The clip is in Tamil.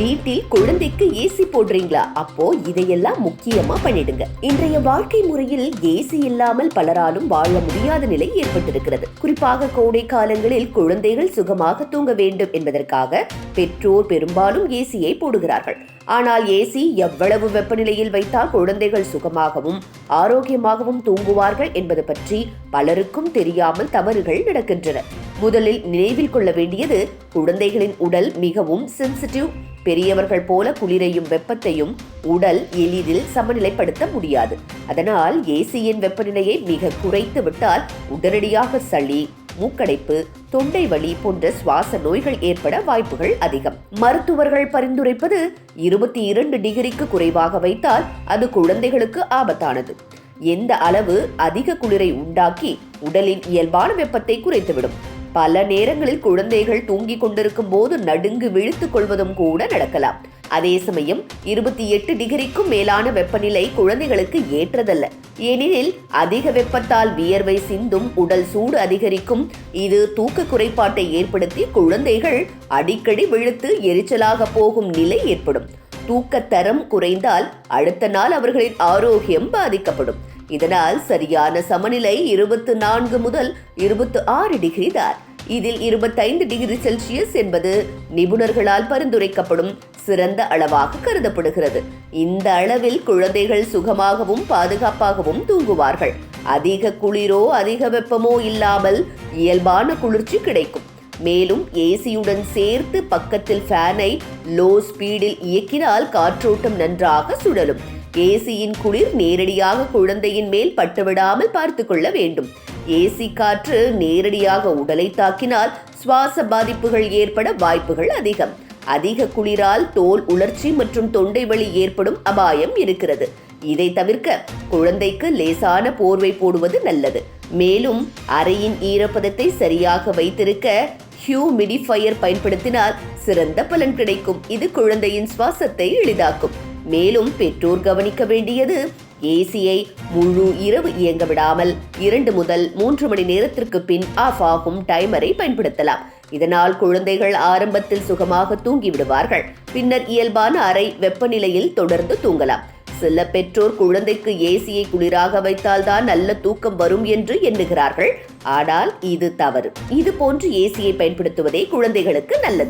வீட்டில் குழந்தைக்கு ஏசி போடுறீங்களா? அப்போ இதையெல்லாம் முக்கியமா பண்ணிடுங்க. இன்றைய வாழ்க்கை முறையில் ஏசி இல்லாமல் பலராலும் வாழ முடியாத நிலை ஏற்பட்டிருக்கிறது. குறிப்பாக கோடை காலங்களில் குழந்தைகள் சுகமாக தூங்க வேண்டும் என்பதற்காக பெற்றோர் பெரும்பாலும் ஏசியை போடுகிறார்கள். ஆனால் ஏசி எவ்வளவு வெப்பநிலையில் வைத்தால் குழந்தைகள் சுகமாகவும் ஆரோக்கியமாகவும் தூங்குவார்கள் என்பது பற்றி பலருக்கும் தெரியாமல் தவறுகள் நடக்கின்றன. முதலில் நினைவில் கொள்ள வேண்டியது குழந்தைகளின் உடல் மிகவும் சென்சிட்டிவ் பெரியவர்கள் போல குளிரையும் வெப்பத்தையும் உடல் எளிதில் சமநிலைப்படுத்த முடியாது. அதனால் ஏசியின் வெப்பநிலையை மிக குறைத்து விட்டால் உடனடியாக சளி மூக்கடைப்பு தொண்டை வலி போன்ற சுவாச நோய்கள் ஏற்பட வாய்ப்புகள் அதிகம். மருத்துவர்கள் பரிந்துரைப்பது இருபத்தி இரண்டு டிகிரிக்கு குறைவாக வைத்தால் அது குழந்தைகளுக்கு ஆபத்தானது. எந்த அளவு அதிக குளிரை உண்டாக்கி உடலின் இயல்பான வெப்பத்தை குறைத்துவிடும். பல நேரங்களில் குழந்தைகள் தூங்கிக் கொண்டிருக்கும் போது நடுங்கு விழித்துக் கொள்வதும் கூட நடக்கலாம். அதே சமயம் இருபத்தி எட்டு டிகிரிக்கும் மேலான வெப்பநிலை குழந்தைகளுக்கு ஏற்றதல்ல. ஏனெனில் அதிக வெப்பத்தால் வியர்வை சிந்தும் உடல் சூடு அதிகரிக்கும். இது தூக்க குறைபாட்டை ஏற்படுத்தி குழந்தைகள் அடிக்கடி விழுத்து எரிச்சலாக போகும் நிலை ஏற்படும். தூக்கத்தரம் குறைந்தால் அடுத்த நாள் அவர்களின் ஆரோக்கியம் பாதிக்கப்படும். இதனால் சரியான சமநிலை இருபத்து நான்கு முதல் இருபத்து ஆறு டிகிரி தான். இதில் இருபத்தைந்து டிகிரி செல்சியஸ் என்பது நிபுணர்களால் பரிந்துரைக்கப்படும் சிறந்த அளவாக கருதப்படுகிறது. இந்த அளவில் குழந்தைகள் சுகமாகவும் பாதுகாப்பாகவும் தூங்குவார்கள். அதிக குளிரோ அதிக வெப்பமோ இல்லாமல் இயல்பான குளிர்ச்சி கிடைக்கும். மேலும் ஏசியுடன் சேர்த்து பக்கத்தில் ஃபேனை லோ ஸ்பீடில் இயக்கினால் காற்றோட்டம் நன்றாக சுழலும். ஏசியின் குளிர் நேரடியாக குழந்தையின் மேல் பட்டுவிடாமல் பார்த்து கொள்ள வேண்டும். ஏசி காற்று நேரடியாக உடலை தாக்கினால் சுவாச பாதிப்புகள் ஏற்பட வாய்ப்புகள் அதிகம். அதிக குளிரால் தோல் உலர்ச்சி மற்றும் தொண்டை வலி ஏற்படும் அபாயம் இருக்கிறது. இதை தவிர்க்க குழந்தைக்கு லேசான போர்வை போடுவது நல்லது. மேலும் அறையின் ஈரப்பதத்தை சரியாக வைத்திருக்க ஹியூமிடிஃபையர் பயன்படுத்தினால் சிறந்த பலன் கிடைக்கும். இது குழந்தையின் சுவாசத்தை எளிதாக்கும். மேலும் பெற்றோர் கவனிக்க வேண்டியது ஏசியை முழு இரவு இயங்க விடாமல் இரண்டு முதல் மூன்று மணி நேரத்திற்கு பின் ஆஃப் ஆகும் டைமரை பயன்படுத்தலாம். இதனால் குழந்தைகள் ஆரம்பத்தில் சுகமாக தூங்கி விடுவார்கள். பின்னர் இயல்பான அறை வெப்பநிலையில் தொடர்ந்து தூங்கலாம். சில பெற்றோர் குழந்தைக்கு ஏசியை குளிராக வைத்தால்தான் நல்ல தூக்கம் வரும் என்று எண்ணுகிறார்கள். ஆனால் இது தவறு. இது போன்று ஏசியை பயன்படுத்துவதே குழந்தைகளுக்கு நல்லது.